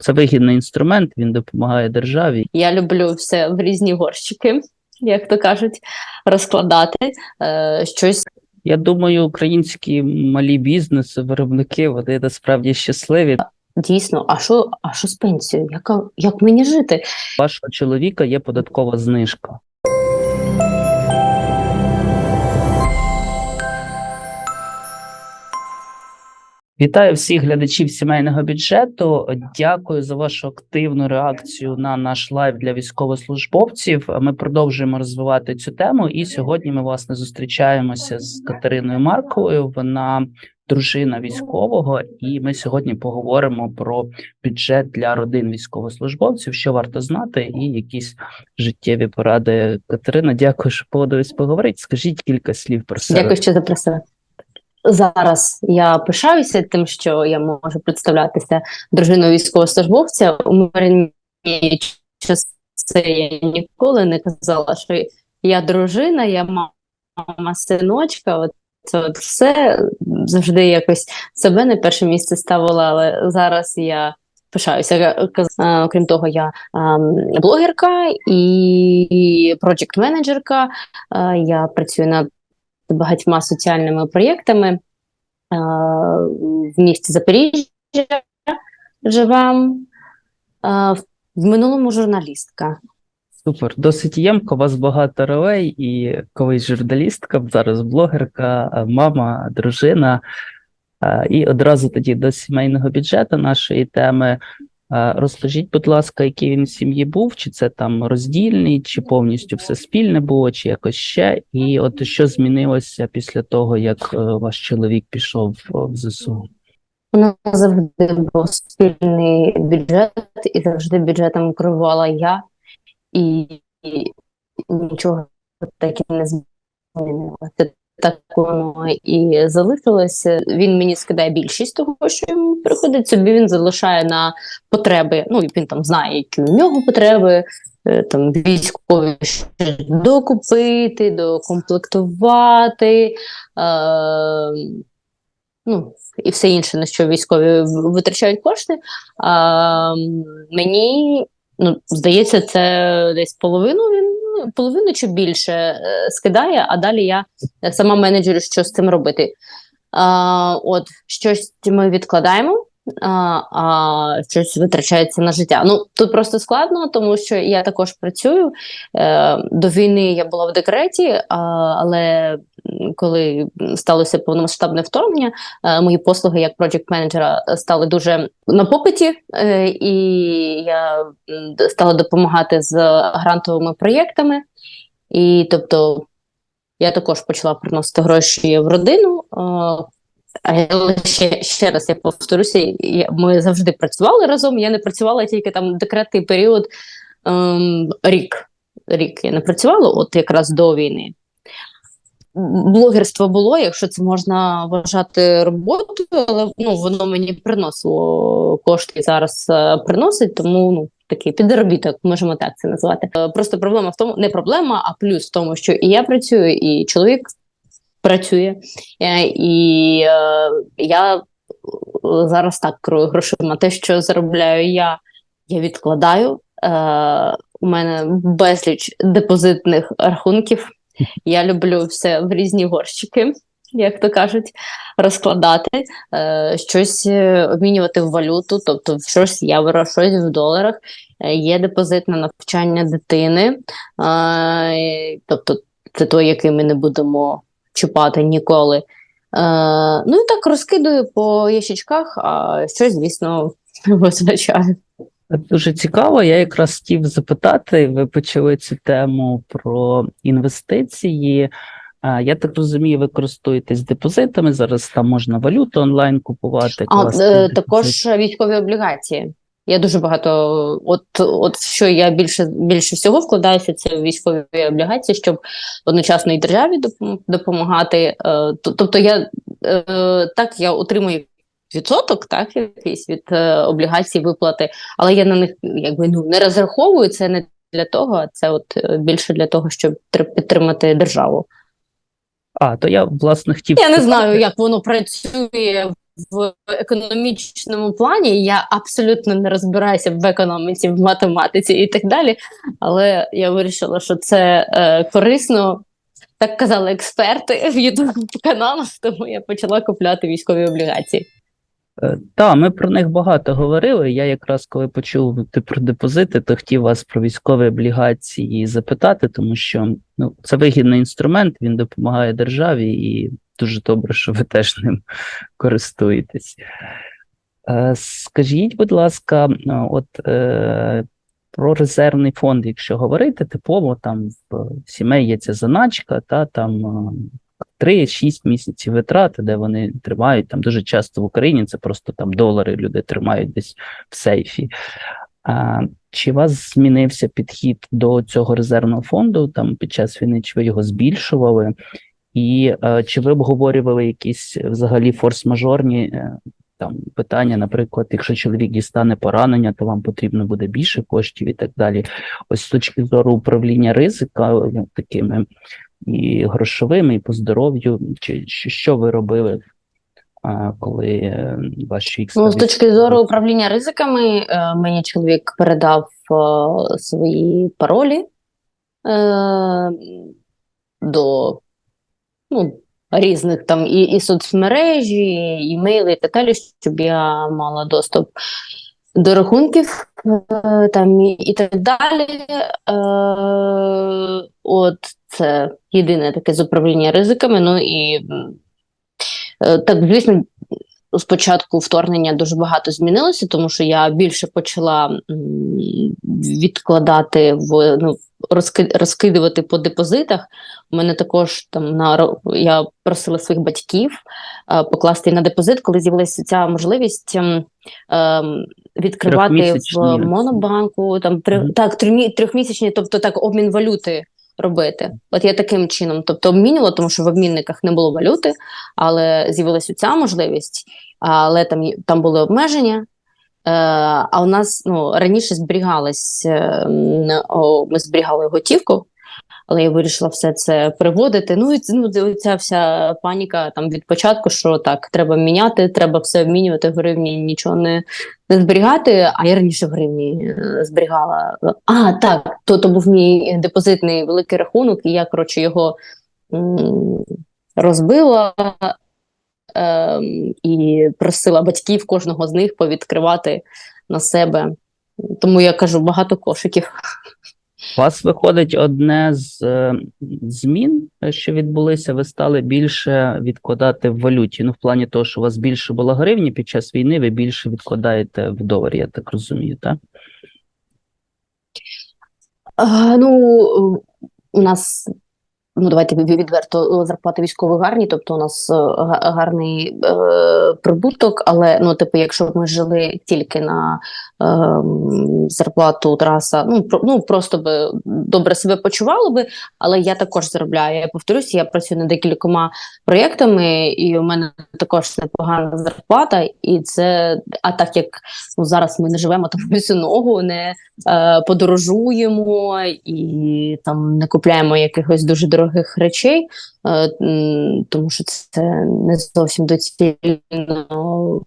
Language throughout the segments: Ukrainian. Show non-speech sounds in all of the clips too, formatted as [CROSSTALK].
Це вигідний інструмент, він допомагає державі. Я люблю все в різні горщики, як то кажуть, розкладати е, щось. Я думаю, українські малі бізнеси, виробники, вони насправді щасливі. Дійсно, а що, а що з пенсією? Яка, як мені жити? У Вашого чоловіка є податкова знижка. Вітаю всіх глядачів сімейного бюджету. Дякую за вашу активну реакцію на наш лайв для військовослужбовців. Ми продовжуємо розвивати цю тему, і сьогодні ми власне зустрічаємося з Катериною Марковою. Вона дружина військового, і ми сьогодні поговоримо про бюджет для родин військовослужбовців, що варто знати, і якісь життєві поради. Катерина, дякую, що погодились поговорити. Скажіть кілька слів про себе. Дякую, що запросили. Зараз я пишаюся тим, що я можу представлятися дружиною військовослужбовця. У мирні часи я ніколи не казала, що я дружина, я мама синочка. Це все завжди якось себе на перше місце ставила, але зараз я пишаюся. Окрім того, я блогерка і проєкт-менеджерка. Е, Я працюю над багатьма соціальними проєктами е, в місті Запоріжжя живем. Е, В минулому журналістка. Супер, досить ємко. У вас багато ролей, і колись журналістка, зараз блогерка, мама, дружина. І одразу тоді до сімейного бюджету нашої теми. Розкажіть, будь ласка, який він в сім'ї був, чи це там роздільний, чи повністю все спільне було, чи якось ще. І от що змінилося після того, як е, ваш чоловік пішов в ЗСУ? У нас завжди був спільний бюджет, і завжди бюджетом керувала я, і, і нічого так і не змінилося. Так воно і залишилося. Він мені скидає більшість того, що йому приходить собі. Він залишає на потреби. Ну він там знає, які у нього потреби. е, Там військові докупити, докомплектувати. Е, ну, і все інше, на що військові витрачають кошти. М, мені ну, здається, це десь половину він ну, половину чи більше е, скидає, а далі я сама менеджерю, що з цим робити. От щось ми відкладаємо. А, а щось витрачається на життя. Ну тут просто складно, тому що я також працюю. Е, до війни я була в декреті, а, але коли сталося повномасштабне вторгнення, е, мої послуги як проєкт-менеджера стали дуже на попиті, е, і я стала допомагати з грантовими проєктами. І тобто я також почала приносити гроші в родину. е, Але ще, ще раз я повторюся, ми завжди працювали разом. Я не працювала тільки там декретний період ем, рік. Рік я не працювала, от якраз до війни. Блогерство було, якщо це можна вважати роботою, але ну, воно мені приносило кошти зараз е, приносить, тому ну, такий підробіток, можемо так це назвати. Е, просто проблема в тому, не проблема, а плюс в тому, що і я працюю, і чоловік працює, е, і е, я е, зараз так керую грошима. Те, що заробляю я, я відкладаю. У мене безліч депозитних рахунків. Я люблю все в різні горщики, як то кажуть, розкладати, щось обмінювати в валюту, тобто в щось в євро, щось в доларах. Є депозит на навчання дитини, тобто це той, який ми не будемо чіпати ніколи. Е, ну і так розкидую по ящичках, а щось, звісно, [LAUGHS] витрачаю. Дуже цікаво. Я якраз хотів запитати. Ви почали цю тему про інвестиції. Я так розумію, ви користуєтесь депозитами. Зараз там можна валюту онлайн купувати. А е, депозит. також військові облігації. Я дуже багато, от, от що я більше більше всього вкладаюся, це в військові облігації, щоб одночасно і державі допомагати. Е, тобто я е, так я отримую відсоток, так якийсь від е, облігацій виплати, але я на них якби ну не розраховую. Це не для того, а це от е, більше для того, щоб підтримати державу. А, то я власне хотів Я не знаю, як воно працює в економічному плані. Я абсолютно не розбираюся в економіці, в математиці і так далі. Але я вирішила, що це е, корисно. Так казали експерти в ютуб каналах, тому я почала купляти військові облігації. Так, ми про них багато говорили. Я якраз коли почув ти про депозити, то хотів вас про військові облігації запитати, тому що ну, це вигідний інструмент, він допомагає державі, і дуже добре, що ви теж ним користуєтесь. Е, Скажіть, будь ласка, е, от е, про резервний фонд, якщо говорити, типово там в сімей є ця заначка, та там е, 3-6 місяців витрати, де вони тримають там дуже часто в Україні. Це просто там долари люди тримають десь в сейфі. А, чи у вас змінився підхід до цього резервного фонду там під час війни? Чи ви його збільшували? І е, чи ви обговорювали якісь взагалі форс-мажорні е, там питання, наприклад, якщо чоловік дістане поранення, то вам потрібно буде більше коштів і так далі. Ось з точки зору управління ризика такими і грошовими, і по здоров'ю, чи, що ви робили, а, коли е, ваш чоловік Ну, з точки зору управління ризиками, е, мені чоловік передав е, свої паролі е, до ну, різних там і, і соцмережі, і імейли і так далі, щоб я мала доступ до рахунків е, там і, і так далі. Е, от це єдине таке з управління ризиками. Ну і е, так, звісно, спочатку вторгнення дуже багато змінилося, тому що я більше почала відкладати в ну, розки- розкидувати по депозитах. У мене також там на я просила своїх батьків е, покласти на депозит, коли з'явилася ця можливість ем, відкривати в монобанку, там три, Мгм. так, трьохмісячні, тобто так, обмін валюти. Робити, от я таким чином, тобто обмінювала, тому що в обмінниках не було валюти, але з'явилася ця можливість, але там там були обмеження. Е, а у нас ну, раніше зберігалась, е, ми зберігали готівку, але я вирішила все це приводити. Ну і ну, ця вся паніка там від початку, що так, треба міняти, треба все обмінювати в гривні, нічого не, не зберігати. А я раніше в гривні е, зберігала. А, так, то, то був мій депозитний великий рахунок, і я, коротше, його м, розбила. Ем, і просила батьків кожного з них повідкривати на себе. Тому я кажу багато кошиків. У вас виходить одне з е, змін, е, що відбулися, ви стали більше відкладати в валюті. Ну, в плані того, що у вас більше було гривні під час війни, ви більше відкладаєте в доларі, я так розумію, так? Ну, у нас, ну давайте відверто, зарплати військових гарні, тобто у нас е, гарний е, прибуток, але ну, типу, якщо б ми жили тільки на е, зарплату Тараса, ну, ну просто би добре себе почували би, але я також заробляю. Я повторюся, я працюю над декількома проєктами, і у мене також непогана зарплата, і це, а так як ну, зараз ми не живемо там всю ногу, не е, подорожуємо і там не купляємо якихось дуже дорогих речей, тому що це не зовсім доцільно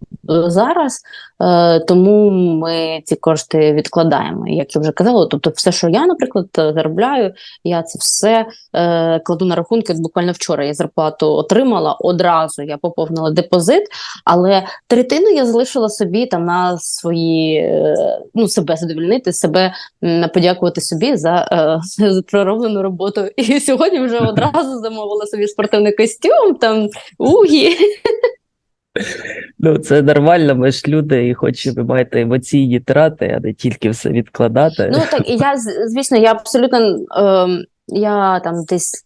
зараз. Е, тому ми ці кошти відкладаємо. Як я вже казала, тобто, все, що я, наприклад, е, заробляю, я це все е, кладу на рахунки. Буквально вчора я зарплату отримала одразу. Я поповнила депозит, але третину я залишила собі там на свої е, ну себе задовольнити, себе подякувати собі за, е, [LAUGHS] за пророблену роботу. І сьогодні вже [LAUGHS] одразу замовила собі спортивний костюм, там угі. Ну, це нормально, ми ж люди, і хоч ви маєте емоційні трати, а не тільки все відкладати. Ну так і я звісно, я абсолютно ем, я там десь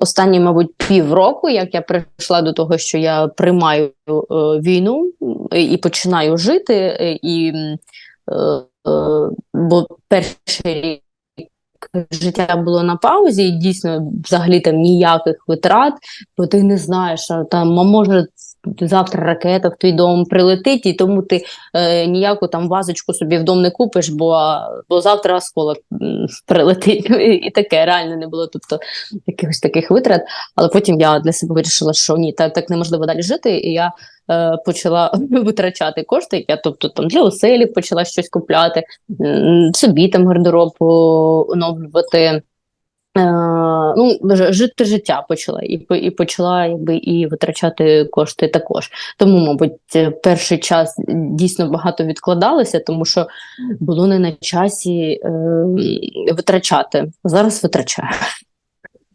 останні, мабуть, півроку, як я прийшла до того, що я приймаю е, війну і починаю жити, е, і е, е, бо перший рік життя було на паузі, і дійсно взагалі там ніяких витрат, бо ти не знаєш, там а може завтра ракета в твій дом прилетить, і тому ти е, ніяку там вазочку собі в дом не купиш, бо, бо завтра осколок прилетить. І, і таке реально не було тобто якихось таких витрат. Але потім я для себе вирішила, що ні, так, так неможливо далі жити. І я е, почала [LAUGHS] витрачати кошти. Я тобто там для оселі почала щось купляти, собі там гардероб оновлювати. Е, ну, жити життя почала і, і почала якби і витрачати кошти також. Тому, мабуть, е, перший час дійсно багато відкладалося, тому що було не на часі е, витрачати. Зараз витрачаю.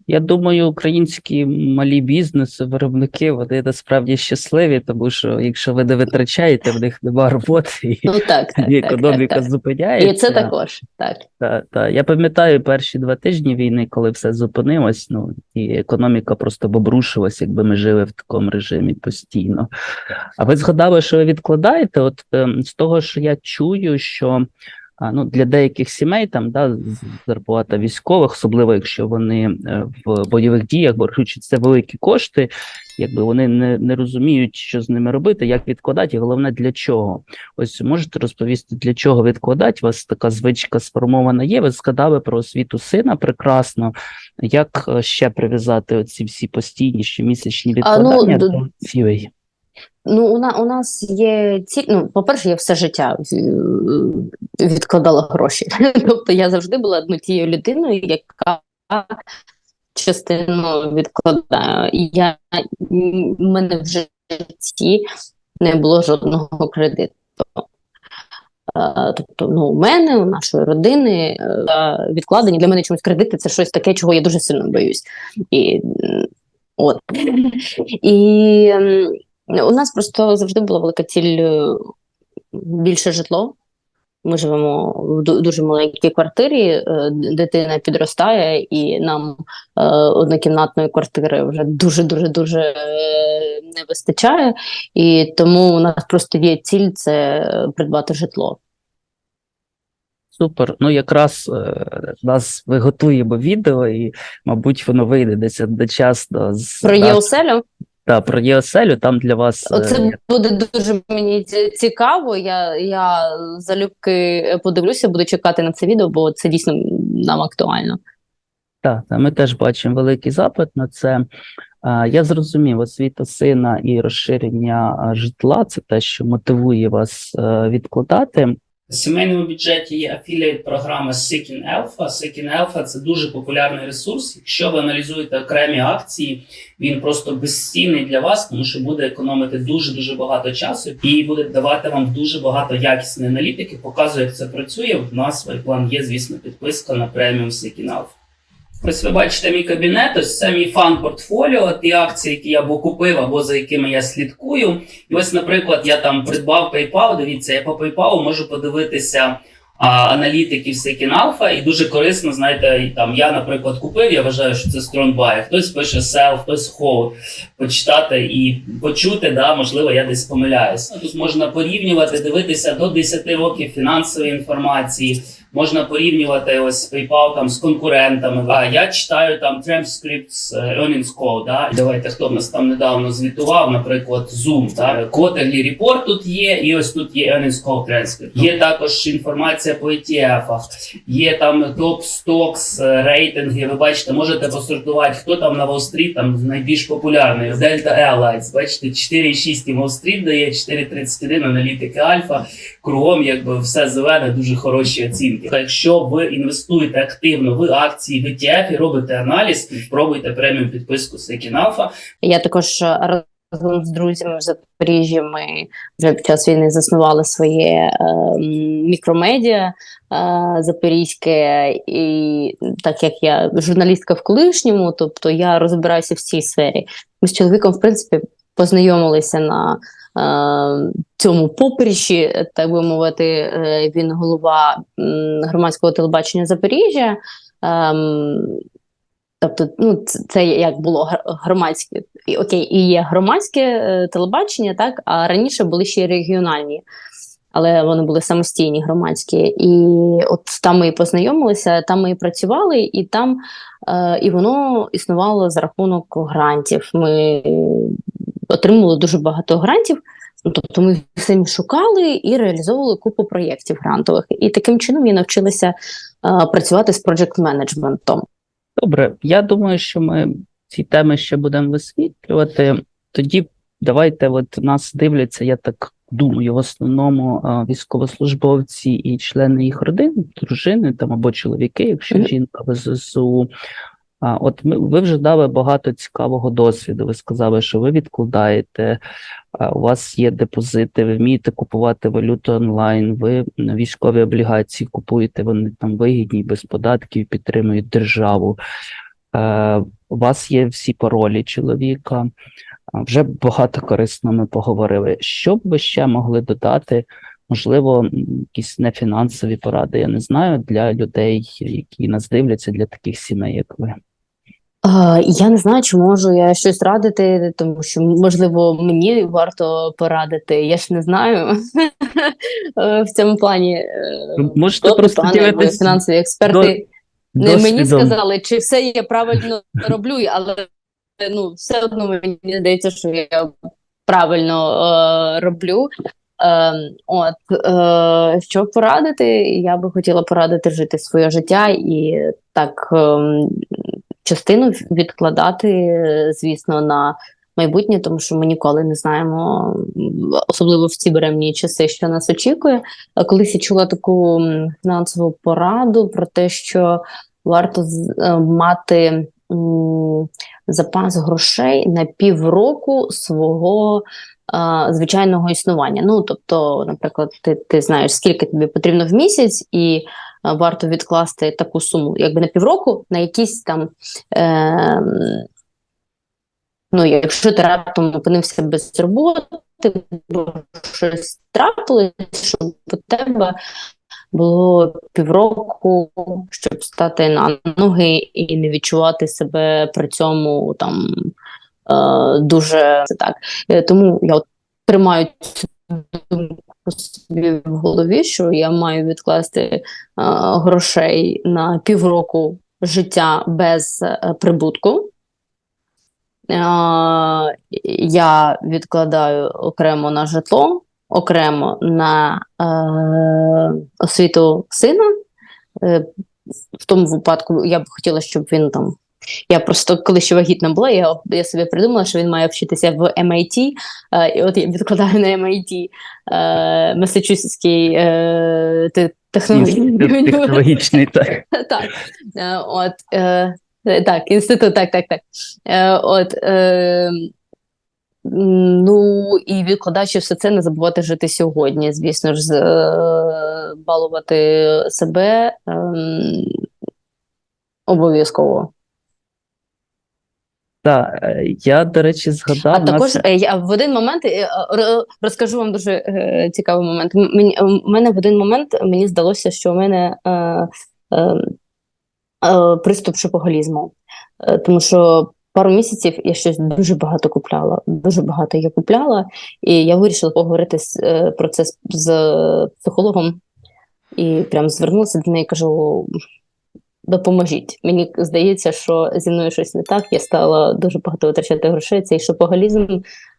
Я думаю, українські малі бізнеси, виробники, вони насправді щасливі, тому що якщо ви не витрачаєте, в них немає роботи, і Ну так, [LAUGHS] так, економіка так, так. зупиняється. І це також так. Та, та. Я пам'ятаю перші два тижні війни, коли все зупинилось, ну і економіка просто б обрушилась, якби ми жили в такому режимі постійно. А ви згадали, що ви відкладаєте? От ем, з того, що я чую, що ну, для деяких сімей там да, зарплата військових, особливо якщо вони е, в бойових діях, бо це великі кошти, якби вони не, не розуміють, що з ними робити, як відкладати, і головне для чого. Ось можете розповісти, для чого відкладати? У вас така звичка сформована є. Ви згадали про освіту сина прекрасно. Як е, ще прив'язати оці всі постійні щомісячні А, ну, відкладання до- до цілей? Ну, у, на, у нас є ціль. Ну, по-перше, я все життя е, відкладала гроші. [LAUGHS] Тобто я завжди була ну, тією людиною, яка частину відкладає. Я в мене в житті не було жодного кредиту. Тобто, ну, у мене, у нашої родини е, відкладені для мене чомусь кредити це щось таке, чого я дуже сильно боюсь. І, от. [LAUGHS] І у нас просто завжди була велика ціль е, більше житло. Ми живемо в дуже маленькій квартирі, е, дитина підростає, і нам е, однокімнатної квартири вже дуже дуже дуже не вистачає. І тому у нас просто є ціль це придбати житло. Супер. Ну, якраз нас ви готуємо відео, і, мабуть, воно вийде десь одночасно з Про ЄОСЕЛю та, про ЄОСЕЛю. Там для вас е, Оце буде дуже мені цікаво. Я, я залюбки подивлюся, буду чекати на це відео, бо це дійсно нам актуально. Так, та, ми теж бачимо великий запит на це. Я зрозумів, освіта сина і розширення житла це те, що мотивує вас е, відкладати. В сімейному бюджеті є афілієт програма Seeking Alpha. Seeking Alpha – це дуже популярний ресурс. Якщо ви аналізуєте окремі акції, він просто безцінний для вас, тому що буде економити дуже дуже багато часу і буде давати вам дуже багато якісної аналітики. Показує, як це працює. У нас в план є, звісно, підписка на преміум Seeking Alpha. Ось ви бачите мій кабінет, ось це мій фан портфоліо, ті акції, які я або купив, або за якими я слідкую. І ось, наприклад, я там придбав PayPal. Дивіться, я по PayPal можу подивитися а, аналітиків Alpha, і дуже корисно, знаєте, там я, наприклад, купив, я вважаю, що це buy. Хтось пише sell, хтось hold. Почитати і почути, да, можливо, я десь помиляюсь. Тут можна порівнювати, дивитися до 10 років фінансової інформації. Можна порівнювати ось PayPal там з конкурентами. А я читаю там transcripts е, earnings call, да. Давайте хто в нас там недавно звітував, наприклад, Zoom, да. Quarterly report тут є, і ось тут є earnings call transcript. Є також інформація по ETF-ах, є там топ стокс, рейтинги. Ви бачите, можете посортувати, хто там на Wall-Street там найбільш популярний. Delta Airlines, бачите, 4,6 і Wall Street дає, 4,31 аналітики Альфа кругом, якби все зелене, дуже хороші оцінки. Якщо ви інвестуєте активно в акції, в ETF і робите аналіз, спробуйте преміум підписку Alpha. Я також е, разом з друзями в Запоріжжі ми вже під час війни заснували своє е, мікромедіа е, запорізьке, і так як я журналістка в колишньому, тобто я розбираюся в цій сфері. Ми з чоловіком, в принципі, познайомилися на цьому поприщі, так би мовити, е, він голова громадського телебачення Запоріжжя. Ем, Тобто, ну, це, як було громадське, і, окей, і є громадське е, телебачення, так, а раніше були ще й регіональні, але вони були самостійні громадські. І от там ми і познайомилися, там ми і працювали, і там е, і воно існувало за рахунок грантів. Ми отримували дуже багато грантів. Ну, тобто ми самі шукали і реалізовували купу проєктів грантових. І таким чином я навчилася е, працювати з проджект менеджментом. Добре, я думаю, що ми ці теми ще будемо висвітлювати. Тоді давайте, от нас дивляться, я так думаю, в основному військовослужбовці і члени їх родин, дружини там або чоловіки, якщо жінка в ЗСУ. А от ви вже дали багато цікавого досвіду. Ви сказали, що ви відкладаєте, у вас є депозити, ви вмієте купувати валюту онлайн, ви військові облігації купуєте, вони там вигідні, без податків, підтримують державу. У вас є всі паролі чоловіка. Вже багато корисно ми поговорили. Що б ви ще могли додати? Можливо, якісь нефінансові поради, я не знаю, для людей, які нас дивляться, для таких сімей, як ви. Я не знаю, чи можу я щось радити, тому що можливо мені варто порадити. Я ж не знаю [LAUGHS] Е, в цьому плані. е, Можете просто пане, фінансові експерти. Не мені сказали, чи все я правильно [LAUGHS] роблю, але ну все одно мені здається, що я правильно е, роблю. Е, от е, що порадити, я би хотіла порадити жити своє життя і так ем, частину відкладати, звісно, на майбутнє, тому що ми ніколи не знаємо, особливо в ці беремні часи, що нас очікує. Е, Колись я чула таку фінансову пораду про те, що варто е, мати запас грошей на півроку свого звичайного існування. Ну, тобто, наприклад, ти, ти знаєш, скільки тобі потрібно в місяць, і е, варто відкласти таку суму, якби на півроку, на якісь там. Е, Ну, якщо ти раптом опинився без роботи, бо щось трапилось, щоб у тебе було півроку, щоб стати на ноги і не відчувати себе при цьому там дуже це так. Е, Тому я от тримаю цю думку собі в голові, що я маю відкласти е, грошей на півроку життя без е, прибутку. Е, Я відкладаю окремо на житло, окремо на е, освіту сина. Е, в тому випадку я б хотіла, щоб він там. Я просто коли ще вагітна була, я, я собі придумала, що він має вчитися в MIT, е, і от я відкладаю на MIT е, Масачусетський е, технологічний. Технологічний, так. [LAUGHS] Так, е, от, е, е, так, інститут, так, так, так. Е, от, е, ну, і відкладаючи все це, не забувати жити сьогодні, звісно ж, е, балувати себе ем, обов'язково. Так, е, я, до речі, згадав. А нас- також е, я в один момент е, розкажу вам дуже е, цікавий момент. Мені у мене в один момент мені здалося, що у мене е, е, е, приступ шопоголізму, Е, тому що пару місяців я щось дуже багато купляла. Дуже багато я купляла, і я вирішила поговорити з, е, про це з, з психологом. І прям звернулася до неї кажу: допоможіть. Мені здається, що зі мною щось не так. Я стала дуже багато витрачати грошей. Цей шопоголізм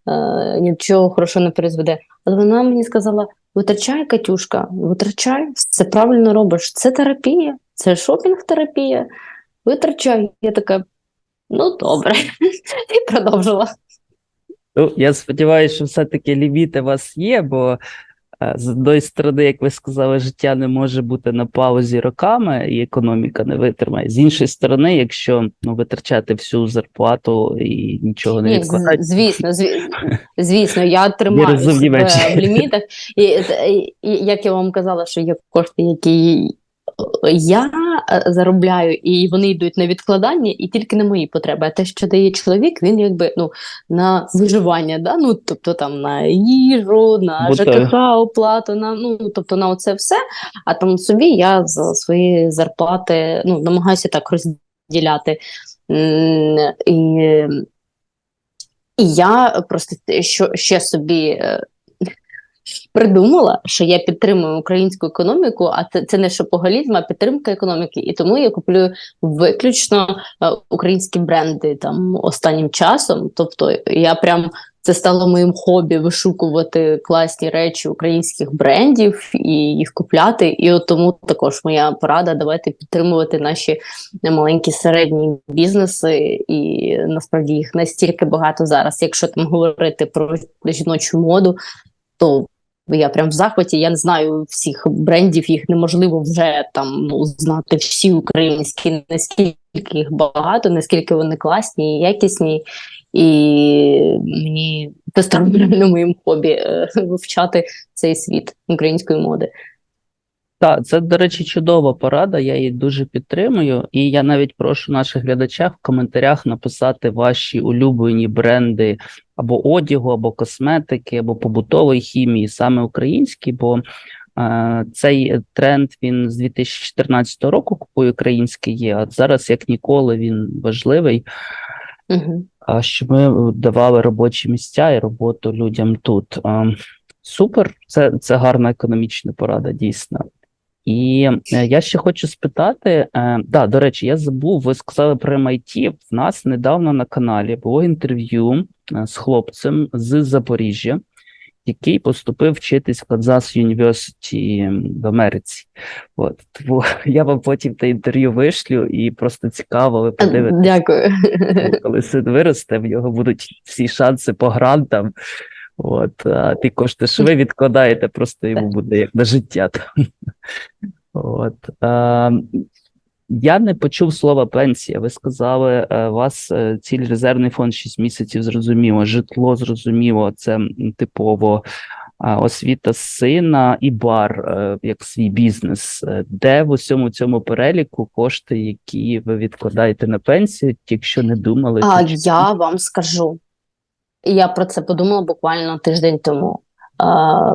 е, нічого хорошого не призведе. Але вона мені сказала: витрачай, Катюшка, витрачай, це правильно робиш. Це терапія, це шопінг-терапія. Витрачай. Я така, ну добре, [LAUGHS] і продовжила. Ну, я сподіваюся, що все-таки ліміти у вас є, бо з одної сторони, як ви сказали, життя не може бути на паузі роками, і економіка не витримає. З іншої сторони, якщо ну, витрачати всю зарплату і нічого не відкладати, звісно, [LAUGHS] звісно, я тримаю розумні себе речі. в лімітах. І, і, і як я вам казала, що є кошти, які я е, заробляю, і вони йдуть на відкладання, і тільки на мої потреби. А те, що дає чоловік, він якби ну на виживання, да? ну тобто там на їжу, на ЖКХ оплату, на ну тобто на оце все. А там собі я за свої зарплати ну намагаюся так розділяти. І і я просто що ще собі е, придумала, що я підтримую українську економіку, а це, це не шопоголізм, а підтримка економіки. І тому я куплю виключно е, українські бренди там останнім часом. Тобто я прям це стало моїм хобі вишукувати класні речі українських брендів і їх купляти. І от тому також моя порада давайте підтримувати наші маленькі середні бізнеси, і насправді їх настільки багато зараз. Якщо там говорити про жіночу моду, то я прям в захваті. Я не знаю всіх брендів, їх неможливо вже там ну, знати всі українські, наскільки їх багато, наскільки вони класні і якісні. І мені це стало моїм хобі е, вивчати цей світ української моди. Так, це, до речі, чудова порада, я її дуже підтримую. І я навіть прошу наших глядачів в коментарях написати ваші улюблені бренди або одягу, або косметики, або побутової хімії, саме українські, бо е, цей тренд він з 2014 року купує український є, а зараз, як ніколи, він важливий. Угу. Щоб ми давали робочі місця і роботу людям тут. Супер, це, це гарна економічна порада, дійсно. І е, я ще хочу спитати: е, да, до речі, я забув, ви сказали про MIT. В нас недавно на каналі було інтерв'ю е, з хлопцем з Запоріжжя, який поступив вчитись в Канзас Юніверситі в Америці. От тому [LAUGHS] я вам потім те інтерв'ю вишлю, і просто цікаво, ви подивитесь. Дякую. Коли син виросте, в нього будуть всі шанси по грантам. От, а ті кошти, що ви відкладаєте, просто йому буде як на життя. [LAUGHS] От, а, я не почув слова пенсія. Ви сказали, е, у вас е, ціль резервний фонд 6 місяців зрозуміло, житло зрозуміло, це типово освіта сина і бар е, як свій бізнес. Де в усьому цьому переліку кошти, які ви відкладаєте на пенсію, якщо не думали, А я вам скажу. Я про це подумала буквально тиждень тому.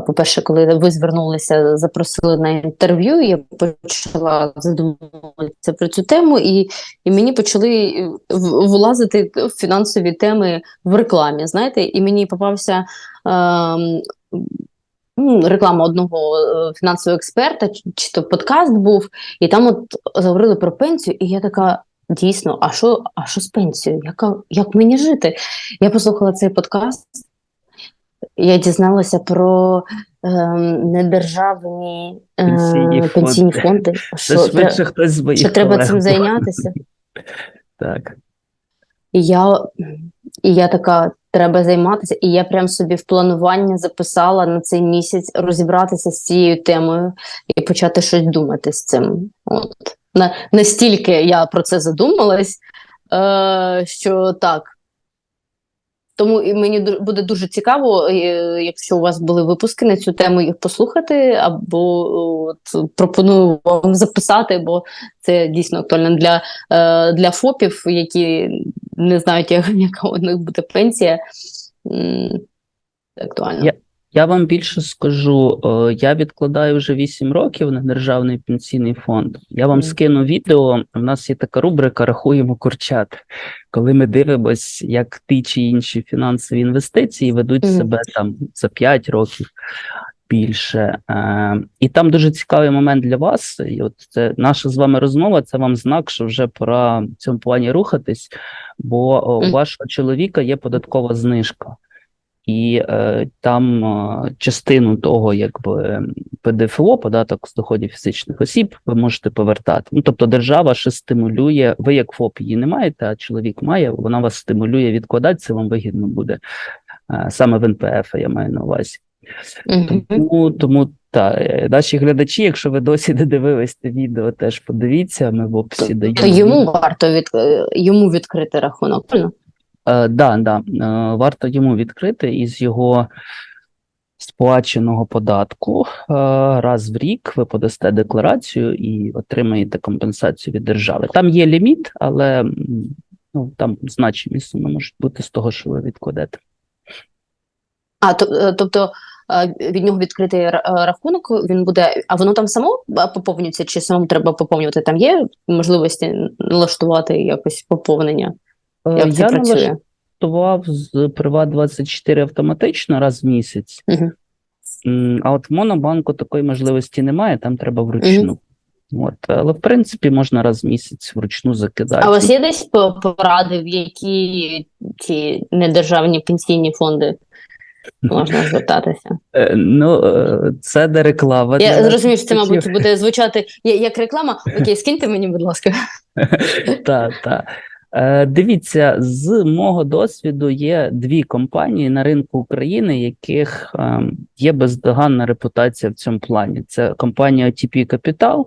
По-перше, коли ви звернулися, запросили на інтерв'ю, я почала задумуватися про цю тему, і, і мені почали в- фінансові теми в рекламі. Знаєте, і мені попався м, реклама одного е, фінансового експерта, чи то подкаст був, і там от говорили про пенсію, і я така. Дійсно, а що, а що з пенсією? Яка, як мені жити? Я послухала цей подкаст, я дізналася про ем, недержавні е, Пенсійні пенсійні фонди. фонди. Це Що, швидше хтось з моїх що треба колег цим зайнятися? Так. І я, і я така, треба займатися. І я прям собі в планування записала на цей місяць розібратися з цією темою і почати щось думати з цим. От. На, настільки я про це задумалась, е, що так. Тому і мені буде дуже цікаво, е, якщо у вас були випуски на цю тему, їх послухати, або от, пропоную вам записати, бо це дійсно актуально для, е, для ФОПів, які не знають, [LAUGHS] яка у них буде пенсія. Актуально. Я- вам більше скажу, е, я відкладаю вже 8 років на державний пенсійний фонд. Я вам скину відео. У нас є така рубрика Рахуємо курчат, коли ми дивимось, як ті чи інші фінансові інвестиції ведуть себе там за 5 років більше. Е, І там дуже цікавий момент для вас. І от це наша з вами розмова. Це вам знак, що вже пора в цьому плані рухатись, бо у вашого чоловіка є податкова знижка. І е, там е, частину того, якби ПДФО, податок з доходів фізичних осіб, ви можете повертати. Ну тобто, держава ще стимулює, ви як ФОП її не маєте, а чоловік має, вона вас стимулює відкладати, це вам вигідно буде е, саме в НПФ, я маю на увазі. Мгм. Тому, тому та е, наші глядачі, якщо ви досі не дивились це відео, теж подивіться. Ми в описі даємо. То йому варто від, е, йому відкрити рахунок. правильно? Е, да, да. Е, варто йому відкрити із його сплаченого податку. Е, раз в рік ви подасте декларацію і отримаєте компенсацію від держави. Там є ліміт, але ну, там значні суми можуть бути з того, що ви відкладете. А, тобто від нього відкритий рахунок, він буде, а воно там само поповнюється, чи самому треба поповнювати? Там є можливості налаштувати якось поповнення? Е, Як це Я працює? налаштував з Приват24 автоматично раз в місяць. М, А от в Монобанку такої можливості немає, там треба вручну. От, але в принципі можна раз в місяць вручну закидати. А у вас є десь поради, в які ці недержавні пенсійні фонди можна [LAUGHS] звертатися? Е, Ну, е, це не реклама. Я зрозумів, що це, мабуть, буде звучати я- як реклама. Окей, скиньте мені, будь ласка. [LAUGHS] Так, так. Е, Дивіться, з мого досвіду є дві компанії на ринку України, яких ем, є бездоганна репутація в цьому плані. Це компанія OTP Capital,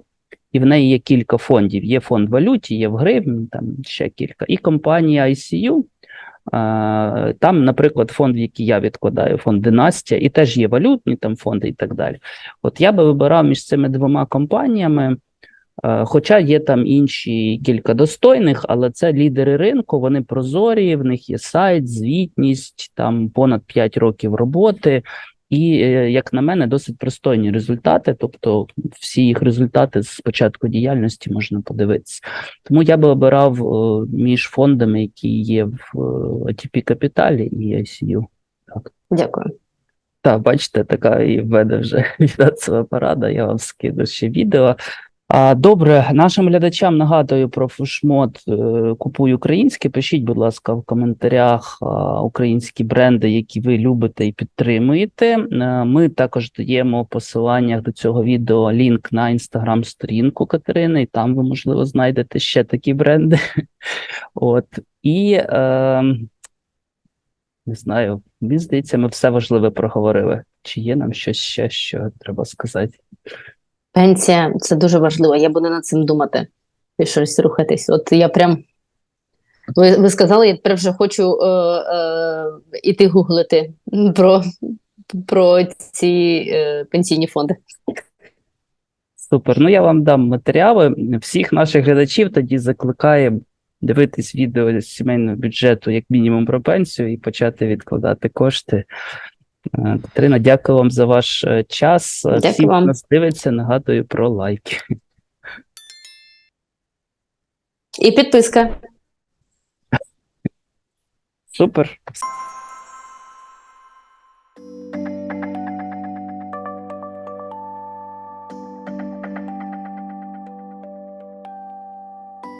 і в неї є кілька фондів. Є фонд валюті, є в гривні, там ще кілька. І компанія ICU. е, Там, наприклад, фонд, в який я відкладаю, фонд Династія, і теж є валютні там фонди і так далі. От я би вибирав між цими двома компаніями. Е, Хоча є там інші кілька достойних, але це лідери ринку, вони прозорі, в них є сайт, звітність, там понад 5 років роботи, і, е, як на мене, досить пристойні результати. Тобто, всі їх результати з початку діяльності можна подивитися. Тому я би обирав е, між фондами, які є в ATP Капіталі і ICU. Дякую. Так, бачите, така і веде вже [LAUGHS] фінансова порада. Я вам скину ще відео. Добре, нашим глядачам нагадую про фушмод е, Купуй українське. Пишіть, будь ласка, в коментарях українські бренди, які ви любите і підтримуєте. Е, Ми також даємо в посиланнях до цього відео лінк на інстаграм-сторінку Катерини, і там ви, можливо, знайдете ще такі бренди. [LAUGHS] От і е, не знаю, мені здається, ми все важливе проговорили. Чи є нам щось ще, що треба сказати? Пенсія це дуже важливо. Я буду над цим думати і щось рухатись. От я прям. Ви, ви сказали, я тепер вже хочу е, е, іти гуглити про, про ці е, пенсійні фонди. Супер. Ну я вам дам матеріали. Всіх наших глядачів тоді закликаємо дивитись відео з сімейного бюджету, як мінімум, про пенсію, і почати відкладати кошти. Катерина, дякую вам за ваш е, час. Е, Дякую Всім, хто нас дивиться, нагадую про лайки. І підписка. Супер.